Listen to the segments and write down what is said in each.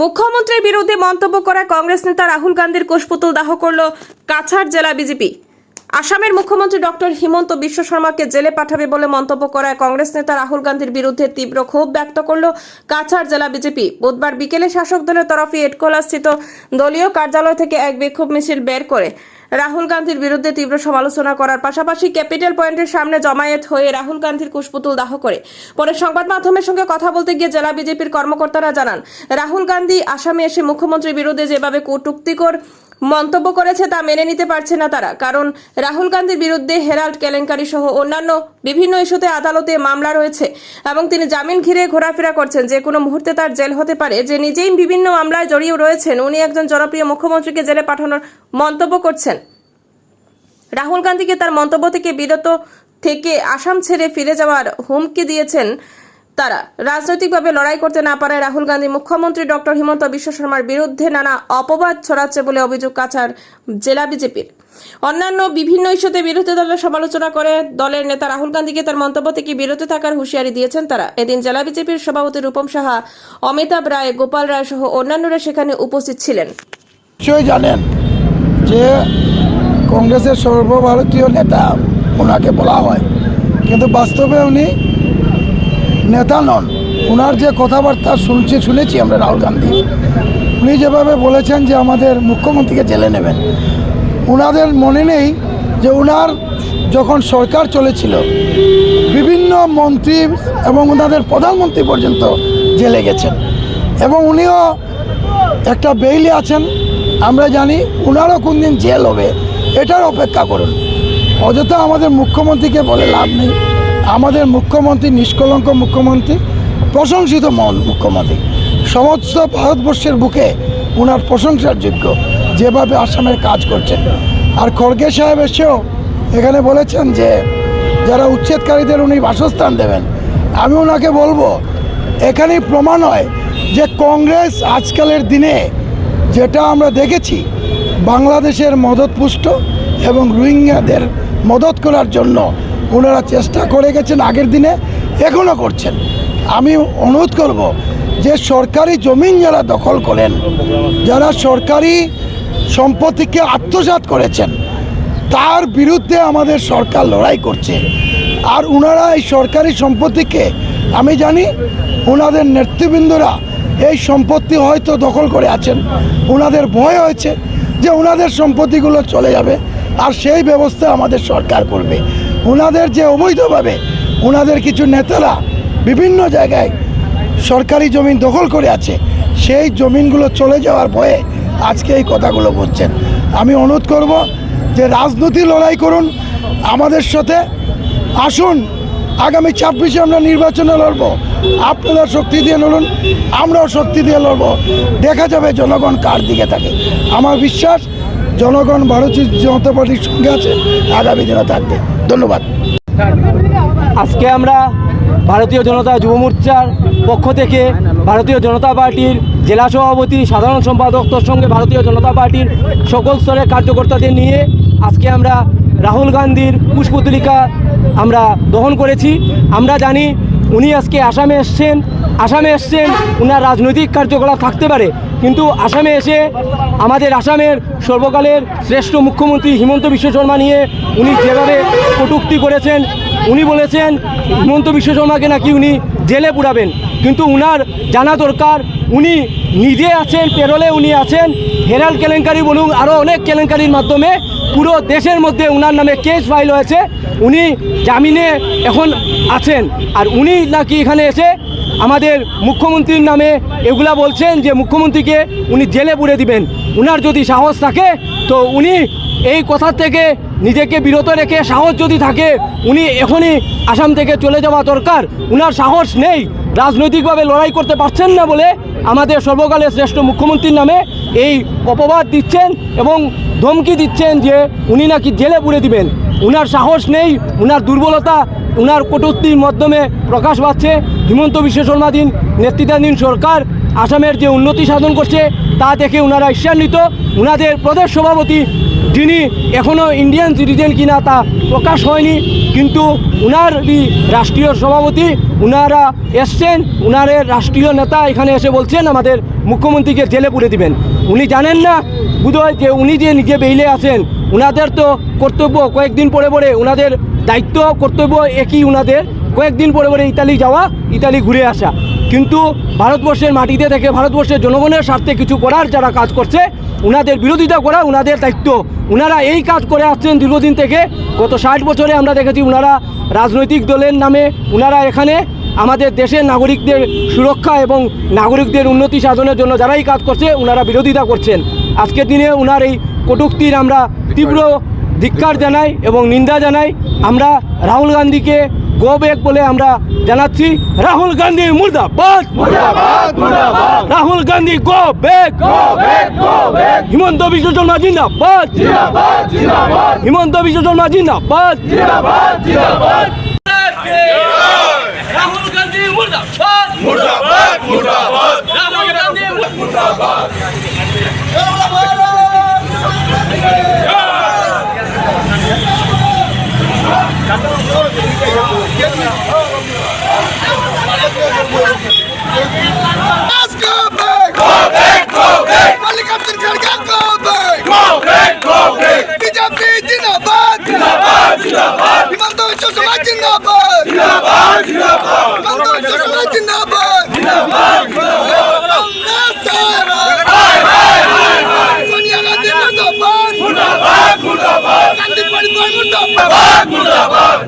মুখ্যমন্ত্রীর বিরুদ্ধে মন্তব্য করা কংগ্রেস নেতা রাহুল গান্ধীর কোষপুতুল দাহ করল কাছাড় জেলা বিজেপি। আসামের মুখ্যমন্ত্রী ডক্টর হিমন্ত বিশ্ব শর্মাকে জেলে পাঠাবে বলে মন্তব্য করায় কংগ্রেস নেতা রাহুল গান্ধীর বিরুদ্ধে তীব্র ক্ষোভ ব্যক্ত করল কাছাড় জেলা বিজেপি। বুধবার বিকেলে শাসক দলের তরফে এটকোলাস্থিত দলীয় কার্যালয় থেকে এক বিক্ষোভ মিছিল বের করে রাহুল গান্ধীর বিরুদ্ধে তীব্র সমালোচনা করার পাশাপাশি ক্যাপিটাল পয়েন্টের সামনে জমায়েত হয়ে রাহুল গান্ধীর কুশপুতুল দাহ করে। পরে সংবাদ মাধ্যমের সঙ্গে কথা বলতে গিয়ে জেলা বিজেপির কর্মকর্তারা জানান, রাহুল গান্ধী আসামে এসে মুখ্যমন্ত্রীর বিরুদ্ধে যেভাবে কটুক্তিকর মন্তব্য করেছে তা মেনে নিতে পারছে না তারা, কারণ রাহুল গান্ধীর বিরুদ্ধে হেরাল্ড কেলেঙ্কারি সহ অন্যান্য বিভিন্ন ইস্যুতে আদালতে মামলা রয়েছে এবং তিনি জামিন ঘিরে ঘোরাফেরা করছেন। যে কোনো মুহূর্তে তার জেল হতে পারে। যে নিজেই বিভিন্ন মামলায় জড়িয়ে রয়েছেন, উনি একজন জনপ্রিয় মুখ্যমন্ত্রীকে জেলে পাঠানোর মন্তব্য করছেন। রাহুল গান্ধীকে তার মন্তব্য থেকে বিরত থেকে আসাম ছেড়ে ফিরে যাওয়ার হুমকি দিয়েছেন তারা রাজনৈতিকভাবে লড়াই করতে না পারায় রাহুল গান্ধী মুখ্যমন্ত্রী ডক্টর হিমন্ত বিশ্ব শর্মার বিরুদ্ধে নানা অপবাদ ছড়াচ্ছে বলে অভিযোগ কাছাড় জেলা বিজেপির। অন্যান্য বিভিন্ন ইস্যুতে বিরোধী দলের সমালোচনা করে দলের নেতা রাহুল গান্ধীকে তার মন্তব্য থেকে বিরত থাকার হুঁশিয়ারি দিয়েছেন তারা। এদিন জেলা বিজেপির সভাপতি রূপম সাহা, অমিতাভ রায়, গোপাল রায় সহ অন্যান্যরা সেখানে উপস্থিত ছিলেন। জানেন যে কংগ্রেসের সর্বভারতীয় নেতা ওনাকে বলা হয়। কিন্তু বাস্তবে উনি নেতা নন ওনার যে কথাবার্তা শুনছি, শুনেছি আমরা রাহুল গান্ধী। উনি যেভাবে বলেছেন যে আমাদের মুখ্যমন্ত্রীকে জেলে নেবেন ওনাদের মনে নেই যে ওনার যখন সরকার চলেছিল, বিভিন্ন মন্ত্রী এবং ওনাদের প্রধানমন্ত্রী পর্যন্ত জেলে গেছেন। এবং উনিও একটা বেইলে আছেন, আমরা জানি ওনারও কোন দিন জেল হবে, এটার অপেক্ষা করুন। অযথা আমাদের মুখ্যমন্ত্রীকে বলে লাভ নেই। আমাদের মুখ্যমন্ত্রী, নিষ্কলঙ্ক মুখ্যমন্ত্রী, প্রশংসিত মন মুখ্যমন্ত্রী। সমস্ত ভারতবর্ষের বুকে ওনার প্রশংসার যোগ্য, যেভাবে আসামের কাজ করছেন। আর খড়গে সাহেব এসেও এখানে বলেছেন যে, যারা উচ্ছেদকারীদের উনি বাসস্থান দেবেন, আমি ওনাকে বলব, এখানেই প্রমাণ হয় যে কংগ্রেস আজকালের দিনে যেটা আমরা দেখেছি, বাংলাদেশের মদতপুষ্ট এবং রোহিঙ্গাদের মদত করার জন্য ওনারা চেষ্টা করে গেছেন, আগের দিনে এখনও করছেন। আমি অনুরোধ করব যে সরকারি জমিন যারা দখল করেন, যারা সরকারি সম্পত্তিকে আত্মসাৎ করেছেন, তার বিরুদ্ধে আমাদের সরকার লড়াই করছে। আর ওনারা এই সরকারি সম্পত্তিকে, আমি জানি ওনাদের নেতৃবৃন্দরা এই সম্পত্তি হয়তো দখল করে আছেন ওনাদের ভয় হয়েছে যে ওনাদের সম্পত্তিগুলো চলে যাবে, আর সেই ব্যবস্থা আমাদের সরকার করবে। ওনাদের যে অবৈধভাবে ওনাদের কিছু নেতারা বিভিন্ন জায়গায় সরকারি জমিন দখল করে আছে, সেই জমিনগুলো চলে যাওয়ার ভয়ে আজকে এই কথাগুলো বলছেন। আমি অনুরোধ করব যে রাজনীতি লড়াই করুন, আমাদের সাথে আসুন, আগামী ছাব্বিশে আমরা নির্বাচনে লড়ব। আপনারা শক্তি দিয়ে লড়ুন, আমরাও শক্তি দিয়ে লড়ব। দেখা যাবে জনগণ কার দিকে থাকে। আমার বিশ্বাস, জনগণ ভারতীয় জনতা পার্টির সঙ্গে আছে, আগামী দিনে থাকবে। ধন্যবাদ। আজকে আমরা ভারতীয় জনতা যুব মোর্চার পক্ষ থেকে ভারতীয় জনতা পার্টির জেলা সভাপতি, সাধারণ সম্পাদকদের সঙ্গে ভারতীয় জনতা পার্টির সকল স্তরের কার্যকর্তাদের নিয়ে আজকে আমরা রাহুল গান্ধীর পুষ্পতলিকা আমরা দহন করেছি। আমরা জানি উনি আজকে আসামে এসছেন। আসামে এসছেন ওনার রাজনৈতিক কার্যকলাপ থাকতে পারে। কিন্তু আসামে এসে আমাদের আসামের সর্বকালের শ্রেষ্ঠ মুখ্যমন্ত্রী হিমন্ত বিশ্ব শর্মা নিয়ে উনি যেভাবে কটুক্তি করেছেন, উনি বলেছেন, হিমন্ত বিশ্ব শর্মাকে নাকি উনি জেলে পুরাবেন। কিন্তু উনার জানা দরকার, উনি নিজে আছেন, পেরোলে উনি আছেন। হেরাল কেলেঙ্কারি বলুন আরও অনেক কেলেঙ্কারির মাধ্যমে পুরো দেশের মধ্যে উনার নামে কেস ফাইল হয়েছে। উনি জামিনে এখন আছেন। আর উনি নাকি এখানে এসে আমাদের মুখ্যমন্ত্রীর নামে এগুলা বলছেন যে মুখ্যমন্ত্রীকে উনি জেলে পুড়ে দিবেন। উনার যদি সাহস থাকে, তো উনি এই কথা থেকে নিজেকে বিরত রেখে সাহস যদি থাকে, উনি এখনই আসাম থেকে চলে যাওয়া দরকার। উনার সাহস নেই রাজনৈতিকভাবে লড়াই করতে পারছেন না বলে আমাদের সর্বকালের শ্রেষ্ঠ মুখ্যমন্ত্রীর নামে এই অপবাদ দিচ্ছেন এবং ধমকি দিচ্ছেন যে উনি নাকি জেলে পুড়ে দিবেন। উনার সাহস নেই, উনার দুর্বলতা উনার কটূক্তির মাধ্যমে প্রকাশ পাচ্ছে হিমন্ত বিশ্ব শর্মাধীন নেতৃত্বাধীন সরকার, আসামের যে উন্নতি সাধন করছে তা দেখে ওনারা ঈর্ষান্বিত ওনাদের প্রদেশ সভাপতি যিনি এখনও ইন্ডিয়ান সিটিজেন কিনা তা প্রকাশ হয়নি, কিন্তু উনার এই রাষ্ট্রীয় সভাপতি উনারা এসছেন উনারের রাষ্ট্রীয় নেতা এখানে এসে বলছেন, আমাদের মুখ্যমন্ত্রীকে জেলে পুরে দিবেন। উনি জানেন না বোধহয় যে উনি যে নিজে বেইলে আছেন, উনাদের তো কর্তব্য কয়েকদিন পরে পরে উনাদের দায়িত্ব কর্তব্য একই উনাদের। কয়েকদিন পরে পরে ইতালি যাওয়া, ইতালি ঘুরে আসা। কিন্তু ভারতবর্ষের মাটিতে থেকে ভারতবর্ষের জনগণের স্বার্থে কিছু করার যারা কাজ করছে, উনাদের বিরোধিতা করা, উনাদের দায়িত্ব। উনারা এই কাজ করে আসছেন দীর্ঘদিন থেকে। গত ষাট বছরে আমরা দেখেছি উনারা রাজনৈতিক দলের নামে, উনারা এখানে আমাদের দেশের নাগরিকদের সুরক্ষা এবং নাগরিকদের উন্নতি সাধনের জন্য যারাই কাজ করছে, উনারা বিরোধিতা করছেন। আজকের দিনে উনার এই কটুক্তির আমরা তীব্র ধিক্কার জানাই এবং নিন্দা জানাই। আমরা রাহুল গান্ধীকে গো ব্যাক বলে আমরা জানাচ্ছি Rahul Gandhi মুর্দাবাদ। Rahul Gandhi go back. Himanta Biswa Sarma জিন্দাবাদ। হিমন্ত বিশ্ব শর্মা জিন্দাবাদ। রাহুল গান্ধী মুর্দাবাদ। মুর্দাবাদ মুর্দাবাদ। রাহুল গান্ধী মুর্দাবাদ। শর্মা জিন্দাবাদ। জিন্দাবাদ জিন্দাবাদ। বিশ্ব শর্মা জিন্দাবাদ। সোনিয়া গান্ধী মুর্দাবাদ। মুর্দাবাদ মুর্দাবাদ। মুর্দাবাদ মুর্দাবাদ।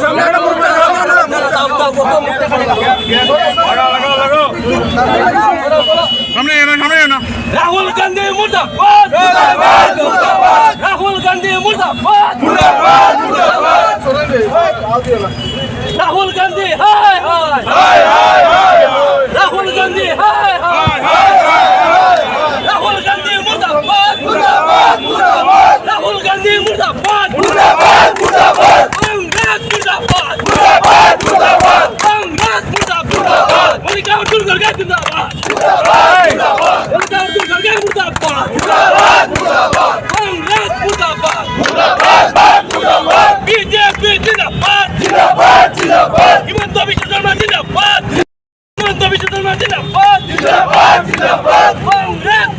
সামনে রাহুল গান্ধী মুর্দাবাদ রাহুল গান্ধী মুর্দাবাদ রাহুল গান্ধী হায় হায়।